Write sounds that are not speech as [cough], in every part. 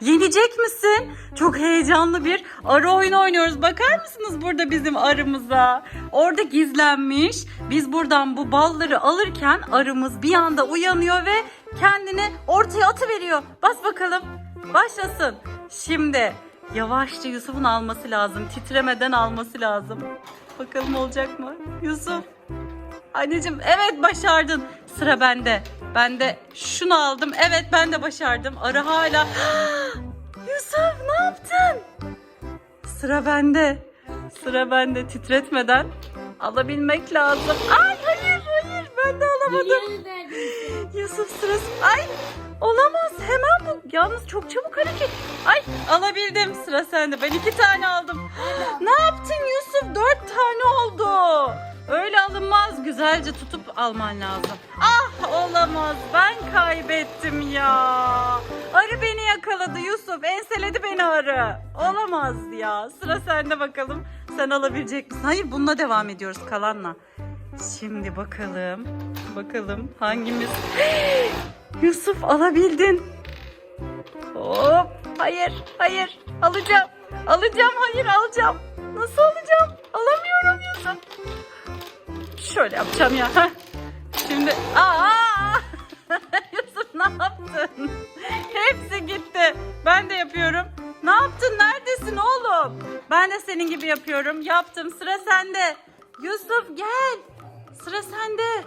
Yenecek misin? Çok heyecanlı bir arı oyunu oynuyoruz. Bakar mısınız burada bizim arımıza? Orada gizlenmiş. Biz buradan bu balları alırken arımız bir anda uyanıyor ve kendini ortaya atıveriyor. Bas bakalım. Başlasın. Şimdi yavaşça Yusuf'un alması lazım. Titremeden alması lazım. Bakalım olacak mı? Yusuf. Anneciğim evet başardın. Sıra bende. Ben de şunu aldım. Evet ben de başardım. Arı hala. [gasps] Yusuf ne yaptın? Sıra bende. Sıra bende. Titretmeden alabilmek lazım. Ay hayır hayır ben de alamadım. Yusuf sırası. Ay olamaz hemen bu. Yalnız çok çabuk hareket. Ay alabildim sıra sende. Ben iki tane aldım. [gasps] ne yaptın Güzelce tutup alman lazım. Ah olamaz. Ben kaybettim ya. Arı beni yakaladı Yusuf. Enseledi beni arı. Olamaz ya. Sıra sende bakalım. Sen alabilecek misin? Hayır bununla devam ediyoruz kalanla. Şimdi bakalım. Bakalım hangimiz? [gasps] Yusuf alabildin. Hop. Hayır, hayır. Alacağım. Alacağım, hayır alacağım. Nasıl alacağım? Alamıyorum Yusuf. Şöyle yapacağım ya. Şimdi aa! [laughs] Yusuf ne yaptın? Hepsi gitti. Ben de yapıyorum. Ne yaptın? Neredesin oğlum? Ben de senin gibi yapıyorum. Yaptım. Sıra sende. Yusuf gel. Sıra sende.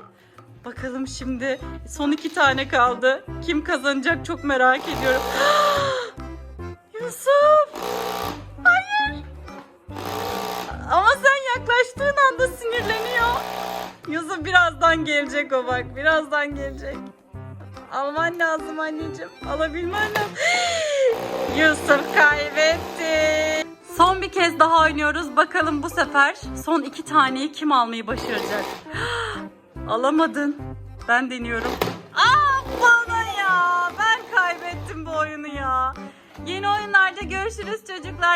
Bakalım şimdi son iki tane kaldı. Kim kazanacak çok merak ediyorum. [gasps] Yusuf. Yusuf birazdan gelecek o bak. Birazdan gelecek. Alman lazım anneciğim. Alabilmen lazım. [gasps] Yusuf kaybetti. Son bir kez daha oynuyoruz. Bakalım bu sefer son iki taneyi kim almayı başaracak? [gasps] Alamadın. Ben deniyorum. Aa bana ya. Ben kaybettim bu oyunu ya. Yeni oyunlarda görüşürüz çocuklar.